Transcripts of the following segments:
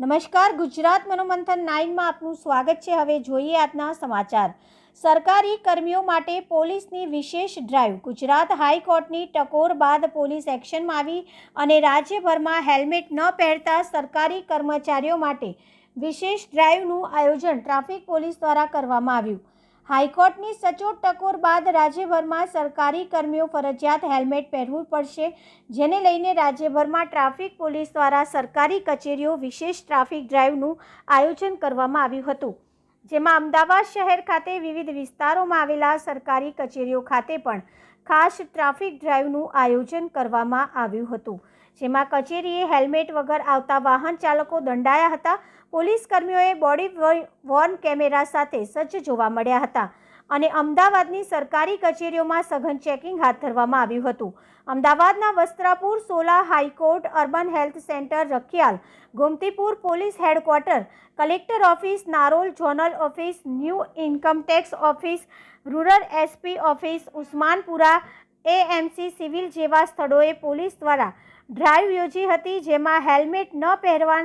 નમસ્કાર, ગુજરાત મનોમંથન નાઇનમાં આપનું સ્વાગત છે. હવે જોઈએ આજના સમાચાર. સરકારી કર્મીઓ માટે પોલીસની વિશેષ ડ્રાઈવ ગુજરાત હાઈકોર્ટની ટકોર બાદ પોલીસ એક્શનમાં આવી અને રાજ્યભરમાં હેલ્મેટ ન પહેરતા સરકારી કર્મચારીઓ માટે વિશેષ ડ્રાઈવનું આયોજન ટ્રાફિક પોલીસ દ્વારા કરવામાં આવ્યું. હાઈકોર્ટની સચોટ ટકોર બાદ રાજ્યભરમાં સરકારી કર્મીઓ ફરજિયાત હેલ્મેટ પહેરવું પડશે, જેને લઈને રાજ્યભરમાં ટ્રાફિક પોલીસ દ્વારા સરકારી કચેરીઓ વિશેષ ટ્રાફિક ડ્રાઈવનું આયોજન કરવામાં આવ્યું હતું. જેમાં અમદાવાદ શહેર ખાતે વિવિધ વિસ્તારોમાં આવેલા સરકારી કચેરીઓ ખાતે પણ ખાસ ટ્રાફિક ડ્રાઈવનું આયોજન કરવામાં આવ્યું હતું. જેમાં કચેરીએ હેલ્મેટ વગર આવતા વાહન ચાલકો દંડાયા હતા. પોલીસ કર્મીઓએ બોડી વોર્ન કેમેરા સાથે સજ્જ જોવા મળ્યા હતા અને અમદાવાદની સરકારી કચેરીઓમાં સઘન ચેકિંગ હાથ ધરવામાં આવ્યું હતું. અમદાવાદના Vastrapur, Sola high court, urban health centre, Rakhial, Gomtipur police headquarters, collector office, Narol zonal office, new income tax office, rural SP office, Usmanpura AMC civil જેવા સ્થળોએ પોલીસ દ્વારા ડ્રાઈવ યોજી હતી, જેમાં હેલ્મેટ ન પહેરવા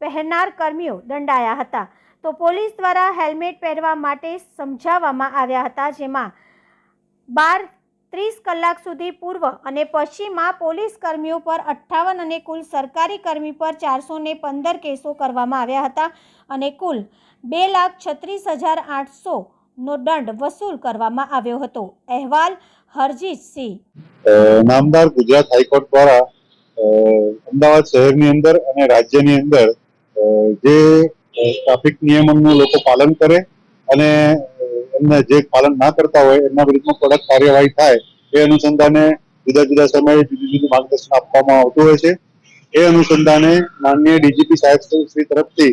પહેરનાર કર્મીઓ દંડાયા હતા. તો પોલીસ દ્વારા હેલ્મેટ પહેરવા માટે સમજાવવામાં આવ્યા હતા, જેમાં બાર ત્રીસ કલાક સુધી પૂર્વ અને પશ્ચિમમાં પોલીસ કર્મીઓ પર અઠ્ઠાવન અને કુલ સરકારી કર્મી પર ચારસો પંદર કેસો કરવામાં આવ્યા હતા અને કુલ બે લાખ છત્રીસ હજાર આઠસોનો દંડ વસૂલ કરવામાં આવ્યો હતો. અહેવાલ હરજીત સિંહ. નામદાર ગુજરાત હાઈકોર્ટ દ્વારા અમદાવાદ શહેરની અંદર અને રાજ્યની અંદર જે ટ્રાફિક નિયમનનું લોકો પાલન કરે અને એમને જે પાલન ના કરતા હોય, એમના વિરુદ્ધમાં કડક કાર્યવાહી થાય, એ અનુસંધાને જુદા જુદા સમયે જુદું જુદું માર્ગદર્શન આપવામાં આવતું હોય છે. એ અનુસંધાને માનનીય ડીજીપી સાહેબ શ્રી તરફથી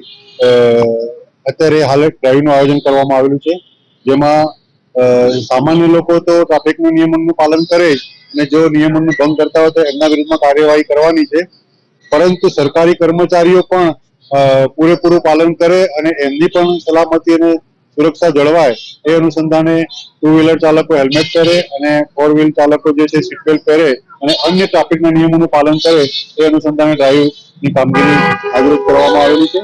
અત્યારે હાલ ડ્રાઇવનું આયોજન કરવામાં આવેલું છે, જેમાં સામાન્ય લોકો તો ટ્રાફિકના નિયમોનું પાલન કરે જ અને જો નિયમનનું ભંગ કરતા હોય તો એમના વિરુદ્ધમાં કાર્યવાહી કરવાની છે. પરંતુ સરકારી કર્મચારીઓ પણ પૂરેપૂરું પાલન કરે અને એમની પણ સલામતી અને સુરક્ષા જળવાય એ અનુસંધાને ટુ વ્હીલર ચાલકો હેલ્મેટ પહેરે અને ફોર વ્હીલ ચાલકો જે છે સીટ બેલ્ટ પહેરે અને અન્ય ટ્રાફિકના નિયમોનું પાલન કરે એ અનુસંધાને ડ્રાઈવની કામગીરી આજરોજ કરવામાં આવેલી છે.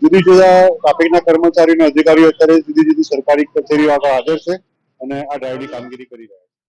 જુદી જુદા ટ્રાફિકના કર્મચારીઓ અને અધિકારીઓ અત્યારે જુદી જુદી સરકારી કચેરીઓ આગળ હાજર છે અને આ ડ્રાઈવની કામગીરી કરી રહ્યા છે.